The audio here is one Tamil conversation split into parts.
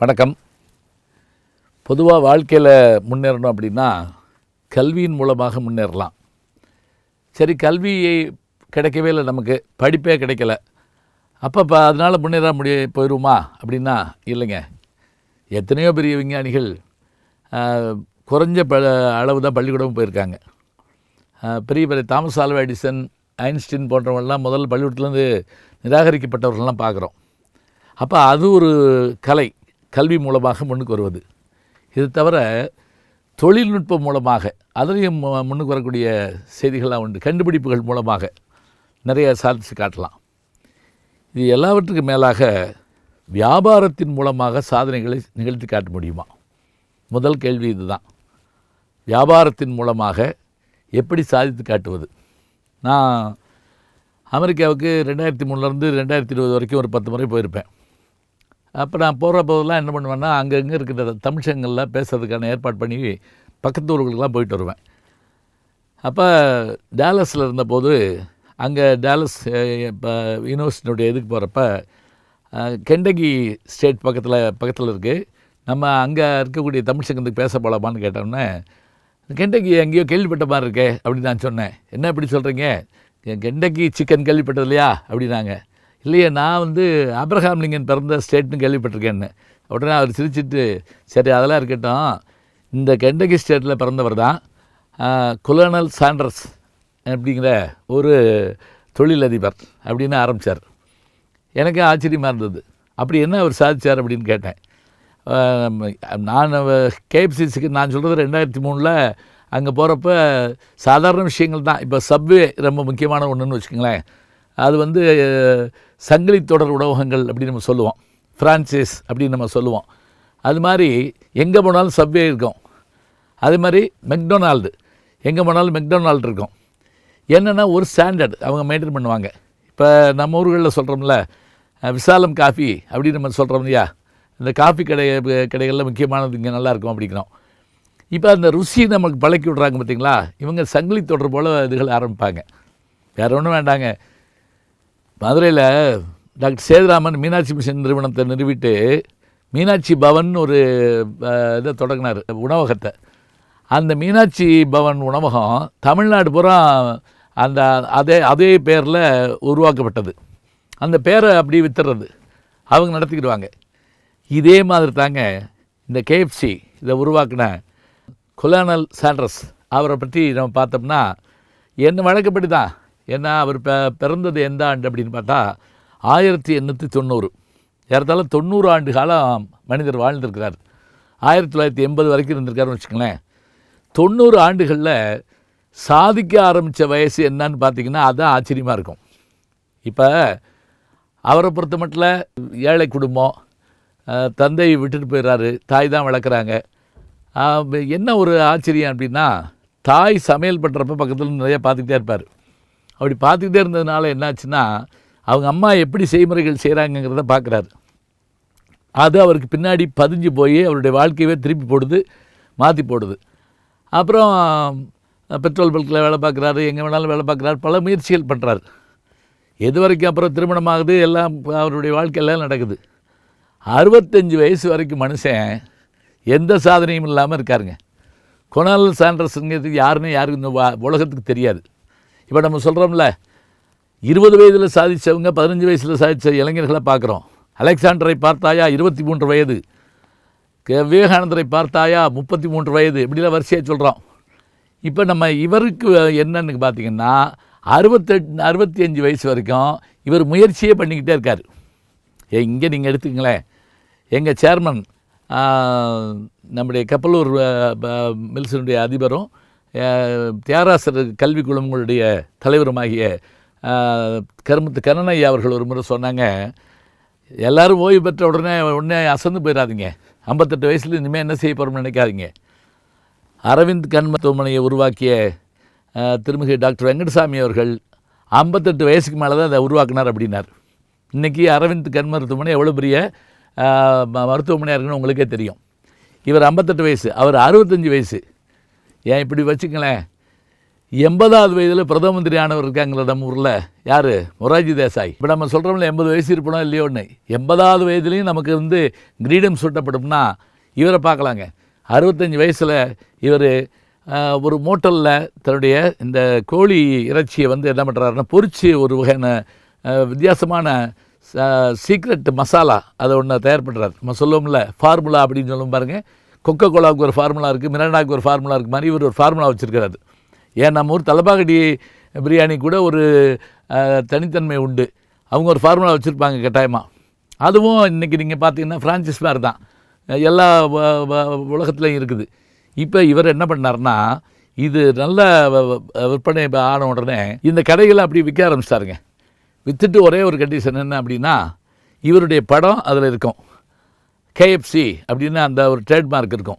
வணக்கம். பொதுவாக வாழ்க்கையில் முன்னேறணும் அப்படின்னா கல்வியின் மூலமாக முன்னேறலாம். சரி கல்வியை கிடைக்கவே இல்லை நமக்கு படிப்பே கிடைக்கல. அப்போ இப்போ அதனால் முன்னேற முடிய போயிடுமா அப்படின்னா இல்லைங்க. எத்தனையோ பெரிய விஞ்ஞானிகள் குறைஞ்ச ப அளவு தான் பள்ளிக்கூடம் போயிருக்காங்க. பெரிய பெரிய தாமஸ் ஆல்வா எடிசன் ஐன்ஸ்டீன் போன்றவங்கள்லாம் முதல்ல பள்ளிக்கூடத்துலேருந்து நிராகரிக்கப்பட்டவர்கள்லாம் பார்க்குறோம். அப்போ அது ஒரு கலை. கல்வி மூலமாக முன்னுக்கு வருவது. இது தவிர தொழில்நுட்பம் மூலமாக அதுலேயும் முன்னுக்கு வரக்கூடிய செய்திகள்லாம் உண்டு. கண்டுபிடிப்புகள் மூலமாக நிறைய சாதித்து காட்டலாம். இது எல்லாவற்றுக்கும் மேலாக வியாபாரத்தின் மூலமாக சாதனைகளை நிகழ்த்தி காட்ட முடியுமா? முதல் கேள்வி இதுதான். வியாபாரத்தின் மூலமாக எப்படி சாதித்து காட்டுவது? நான் அமெரிக்காவுக்கு ரெண்டாயிரத்தி மூணுலேருந்து ரெண்டாயிரத்தி இருபது வரைக்கும் ஒரு பத்து முறை போயிருப்பேன். அப்போ நான் போகிற போதெல்லாம் என்ன பண்ணுவேன்னா அங்கங்கே இருக்கிற தமிழ்ச்சங்கங்களில் பேசுறதுக்கான ஏற்பாடு பண்ணி பக்கத்து ஊர்களுக்கெல்லாம் போயிட்டு வருவேன். அப்போ டேலஸில் இருந்தபோது அங்கே டேலஸ் இப்போ யூனிவர்சிட்டியுடைய இதுக்கு போகிறப்ப கெண்டகி ஸ்டேட் பக்கத்தில் பக்கத்தில் இருக்குது நம்ம அங்கே இருக்கக்கூடிய தமிழ் சங்கத்துக்கு பேச போகலாமான்னு கேட்டோன்னே கெண்டகி எங்கேயோ கேள்விப்பட்ட மாதிரி இருக்கே அப்படின்னு நான் சொன்னேன். என்ன இப்படி சொல்கிறீங்க கெண்டகி சிக்கன் கேள்விப்பட்டது இல்லையா? அப்படின்னாங்க. இல்லையே நான் வந்து அப்ரஹாம் லிங்கன் பிறந்த ஸ்டேட்னு கேள்விப்பட்டிருக்கேன்னு உடனே அவர் சிரிச்சிட்டு சரி அதெல்லாம் இருக்கட்டும். இந்த கெண்டகி ஸ்டேட்டில் பிறந்தவர் தான் குலனல் சாண்டர்ஸ் அப்படிங்கிற ஒரு தொழிலதிபர் அப்படின்னு ஆரம்பித்தார் எனக்கு ஆச்சரியமாக இருந்தது. அப்படி என்ன அவர் சாதிச்சார் அப்படின்னு கேட்டேன். நான் கேபிசிசிக்கு நான் சொல்கிறது ரெண்டாயிரத்தி மூணில் அங்கே போகிறப்ப சாதாரண விஷயங்கள் தான். இப்போ சப்வே ரொம்ப முக்கியமான ஒன்றுன்னு வச்சுக்கோங்களேன். அது வந்து சங்கிலி தொடர் உணவகங்கள் அப்படின்னு நம்ம சொல்லுவோம். ஃப்ரான்ச்சைஸ் அப்படின்னு நம்ம சொல்லுவோம். அது மாதிரி எங்கே போனாலும் சப்வே இருக்கும். அது மாதிரி மெக்டொனால்டு எங்கே போனாலும் மெக்டொனால்டு இருக்கும். என்னென்னா ஒரு ஸ்டாண்டர்ட் அவங்க மெயின்டைன் பண்ணுவாங்க. இப்போ நம்ம ஊர்களில் சொல்கிறோம்ல விசாலம் காஃபி அப்படின்னு நம்ம சொல்கிறோம் இல்லையா? இந்த காஃபி கடை கடைகளில் முக்கியமானது இங்கே நல்லாயிருக்கும் அப்படிங்கிறோம். இப்போ அந்த ருசி நமக்கு பழக்கி விட்றாங்க பார்த்தீங்களா இவங்க சங்கிலி தொடர் போல் இதுகள் ஆரம்பிப்பாங்க. வேறு ஒன்றும் வேண்டாங்க. மதுரையில் டாக்டர் சேதுராமன் மீனாட்சி மிஷன் நிறுவனத்தை நிறுவிட்டு மீனாட்சி பவன் ஒரு இதை தொடங்கினார் உணவகத்தை. அந்த மீனாட்சி பவன் உணவகம் தமிழ்நாடு பூரா அந்த அதே அதே பேரில் உருவாக்கப்பட்டது. அந்த பேரை அப்படி வித்துறது அவங்க நடத்திக்கிடுவாங்க. இதே மாதிரி தாங்க இந்த கேஎஃப்சி இதை உருவாக்கின கொலானல் சாண்ட்ரஸ். அவரை பற்றி நம்ம பார்த்தோம்னா என்ன வழக்கப்படி தான் ஏன்னா அவர் ப பிறந்தது எந்த ஆண்டு அப்படின்னு பார்த்தா ஆயிரத்தி எண்ணூற்றி தொண்ணூறு. ஏறத்தாலும் தொண்ணூறு ஆண்டு காலம் மனிதர் வாழ்ந்திருக்கிறார். ஆயிரத்தி தொள்ளாயிரத்தி எண்பது வரைக்கும் இருந்திருக்காருன்னு வச்சுக்கோங்களேன். தொண்ணூறு ஆண்டுகளில் சாதிக்க ஆரம்பித்த வயசு என்னன்னு பார்த்தீங்கன்னா அதுதான் ஆச்சரியமாக இருக்கும். இப்போ அவரை பொறுத்த மட்டும் ஏழை குடும்பம் தந்தையை விட்டுட்டு போயிடுறாரு தாய் தான் வளர்க்குறாங்க. என்ன ஒரு ஆச்சரியம் அப்படின்னா தாய் சமையல் பண்ணுறப்ப பக்கத்தில் நிறையா பார்த்துக்கிட்டே இருப்பார். அப்படி பார்த்துக்கிட்டே இருந்ததுனால என்னாச்சுன்னா அவங்க அம்மா எப்படி செய்முறைகள் செய்கிறாங்கங்கிறத பார்க்குறாரு. அது அவருக்கு பின்னாடி பதிஞ்சு போய் அவருடைய வாழ்க்கையவே திருப்பி போடுது மாற்றி போடுது. அப்புறம் பெட்ரோல் பல்கில் வேலை பார்க்குறாரு எங்கே வேணாலும் வேலை பார்க்குறாரு பல முயற்சிகள் பண்ணுறாரு எது வரைக்கும் அப்புறம் திருமணமாகுது எல்லாம் அவருடைய வாழ்க்கையெல்லாம் நடக்குது. அறுபத்தஞ்சு வயசு வரைக்கும் மனுஷன் எந்த சாதனையும் இல்லாமல் இருக்காருங்க. கொனால் சாண்டர்ஸுங்கிறது யாருன்னு யாருக்கும் இந்த வா- உலகத்துக்கு தெரியாது. இப்போ நம்ம சொல்கிறோம்ல இருபது வயதில் சாதித்தவங்க பதினஞ்சு வயசில் சாதித்த இளைஞர்களை பார்க்குறோம். அலெக்சாண்டரை பார்த்தாயா? இருபத்தி மூன்று வயது. விவேகானந்தரை பார்த்தாயா? முப்பத்தி மூன்று வயது. இப்படிலாம் வரிசையாக சொல்கிறோம் இப்போ நம்ம இவருக்கு என்னன்னு பார்த்தீங்கன்னா அறுபத்தெட் அறுபத்தி அஞ்சு வயசு வரைக்கும் இவர் முயற்சியே பண்ணிக்கிட்டே இருக்கார். ஏ இங்கே நீங்கள் எடுத்துக்கங்களேன். எங்கள் சேர்மன் நம்முடைய கப்பலூர் மில்ஸினுடைய அதிபரும் ஆ, தியாகராசர் கல்வி குழுமங்களுடைய தலைவருமாகிய கருமத்து கருணையா அவர்கள் ஒரு முறை சொன்னாங்க எல்லோரும் ஓய்வு பெற்ற உடனே உடனே அசந்து போயிடாதீங்க ஐம்பத்தெட்டு வயசில் இனிமேல் என்ன செய்ய போகிறோம்னு நினைக்காதீங்க. அரவிந்த் கண் மருத்துவமனையை உருவாக்கிய அஹ், திருமிகு டாக்டர் வெங்கடசாமி அவர்கள் ஐம்பத்தெட்டு வயசுக்கு மேலே தான் அதை உருவாக்கினார் அப்படின்னார். இன்றைக்கி அரவிந்த் கண் மருத்துவமனை எவ்வளோ பெரிய ம- மருத்துவமனையாக இருக்குன்னு உங்களுக்கே தெரியும். இவர் ஐம்பத்தெட்டு வயசு அவர் அறுபத்தஞ்சு வயசு. ஏன் இப்படி வச்சுங்களேன் எண்பதாவது வயதில் பிரதம மந்திரி ஆனவர் இருக்காங்களே நம்ம ஊரில். யார்? மொராஜி தேசாய். இப்போ நம்ம சொல்கிறோம்ல எண்பது வயசு இருப்பணும் இல்லையோன்னு எண்பதாவது வயதுலேயும் நமக்கு வந்து கிரீடம் சூட்டப்படும்னா இவரை பார்க்கலாங்க. அறுபத்தஞ்சி வயசில் இவர் ஒரு மோட்டலில் தன்னுடைய இந்த கோழி இறைச்சியை வந்து என்ன பண்ணுறாருன்னா பொரிச்சு ஒரு வகையான வித்தியாசமான சீக்ரெட் மசாலா அதை ஒன்று தயார் பண்ணுறாரு நம்ம சொல்லுவோம்ல ஃபார்முலா அப்படின்னு சொல்லும் பாருங்கள் கொக்கோ கோலாவுக்கு ஒரு ஃபார்முலா இருக்குது மிராண்டாவுக்கு ஒரு ஃபார்முலா இருக்குது மாதிரி இவர் ஒரு ஃபார்முலா வச்சுருக்கிறாரு. ஏன் நம்ம ஊர் தலப்பாக்கட்டி பிரியாணி கூட ஒரு தனித்தன்மை உண்டு. அவங்க ஒரு ஃபார்முலா வச்சுருப்பாங்க கட்டாயமாக அதுவும் இன்றைக்கி நீங்கள் பார்த்தீங்கன்னா ஃப்ரான்சிஸ் மாதிரி தான். எல்லா வ- வ- உலகத்துலையும் இருக்குது. இப்போ இவர் என்ன பண்ணாருன்னா இது நல்ல வ- வ- விற்பனை ஆன உடனே இந்த கடைகளை அப்படி விற்க ஆரம்பிச்சிட்டாருங்க. விற்றுட்டு ஒரே ஒரு கண்டிஷன் என்ன அப்படின்னா இவருடைய படம் அதில் இருக்கும். கேஎஃப்சி அப்படின்னு அந்த ஒரு ட்ரேட்மார்க் இருக்கும்.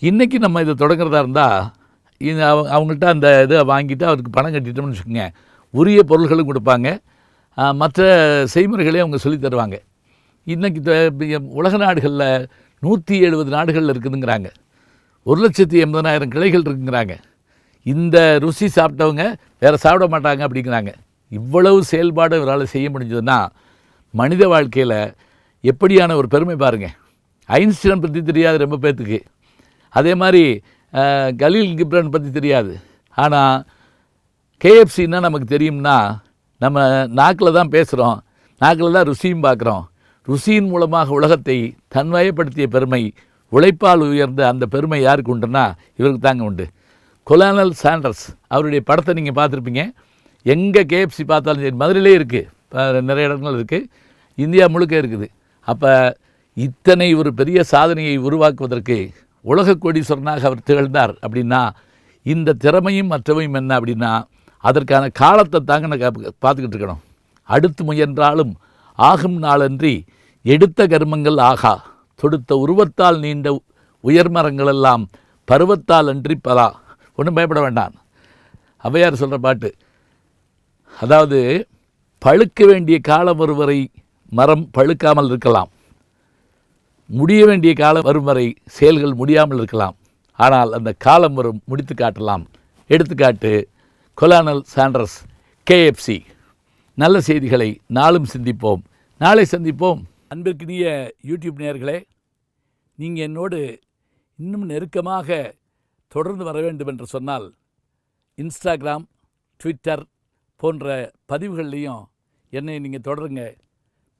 இன்றைக்கி நம்ம இதை தொடங்குறதா இருந்தால் இது அவங்க அவங்கள்ட்ட அந்த இதை வாங்கிட்டு அவருக்கு பணம் கட்டிட்டோம்னு வச்சுக்கோங்க. உரிய பொருள்களும் கொடுப்பாங்க. மற்ற செய்முறைகளையும் அவங்க சொல்லித் தருவாங்க. இன்றைக்கி உலக நாடுகளில் நூற்றி எழுபது நாடுகள் இருக்குதுங்கிறாங்க. ஒரு லட்சத்தி எண்பதனாயிரம் கிளைகள் இருக்குங்கிறாங்க. இந்த ருசி சாப்பிட்டவங்க வேறு சாப்பிட மாட்டாங்க அப்படிங்கிறாங்க. இவ்வளவு செயல்பாடு இவரால் செய்ய முடிஞ்சதுன்னா மனித வாழ்க்கையில் எப்படியான ஒரு பெருமை பாருங்கள் ஐன்ஸ்டீன் பற்றி தெரியாது ரொம்ப பேர்த்துக்கு அதே மாதிரி கலீல் கிப்ரன் பற்றி தெரியாது. ஆனால் கேஎஃப்சின்னா நமக்கு தெரியும்னா நம்ம நாக்கில் தான் பேசுகிறோம் நாக்கில் தான் ருசியும் பார்க்குறோம் ருசியின் மூலமாக உலகத்தை தன்வயப்படுத்திய பெருமை உழைப்பால் உயர்ந்த அந்த பெருமை யாருக்கு உண்டுன்னா இவருக்கு தாங்க உண்டு. கொலானல் சாண்டர்ஸ் அவருடைய படத்தை நீங்கள் பார்த்துருப்பீங்க. எங்கே கேஎஃப்சி பார்த்தாலும் சரி மதுரையிலே இருக்குது நிறைய இடங்கள் இருக்குது இந்தியா முழுக்க இருக்குது. அப்போ இத்தனை ஒரு பெரிய சாதனையை உருவாக்குவதற்கு உலக கோடீஸ்வரனாக அவர் திகழ்ந்தார் அப்படின்னா இந்த திறமையும் மற்றவையும் என்ன அப்படின்னா அதற்கான காலத்தை தாங்க நான் பார்த்துக்கிட்டு இருக்கணும். அடுத்து முயன்றாலும் ஆகும் நாளன்றி எடுத்த கர்மங்கள் ஆகா. தொடுத்த உருவத்தால் நீண்ட உயர்மரங்களெல்லாம் பருவத்தால் அன்றி பலா. ஒன்றும் பயப்பட வேண்டாம். ஔவையார் சொல்கிற பாட்டு. அதாவது பழுக்க வேண்டிய காலம் ஒருவரை மரம் பழுக்காமல் இருக்கலாம். முடிய வேண்டிய காலம் வரும் வரை செயல்கள் முடியாமல் இருக்கலாம். ஆனால் அந்த காலம் வரும் முடித்து காட்டலாம். எடுத்துக்காட்டு கொலானல் சாண்டர்ஸ் கேஎஃப்சி. நல்ல செய்திகளை நாளும் சிந்திப்போம். நாளை சந்திப்போம். அன்பிற்கினிய யூடியூப் நேயர்களே நீங்கள் என்னோடு இன்னும் நெருக்கமாக தொடர்ந்து வர வேண்டும் என்று சொன்னால் இன்ஸ்டாகிராம் ட்விட்டர் போன்ற பதிவுகள்லையும் என்னை நீங்கள் தொடருங்க.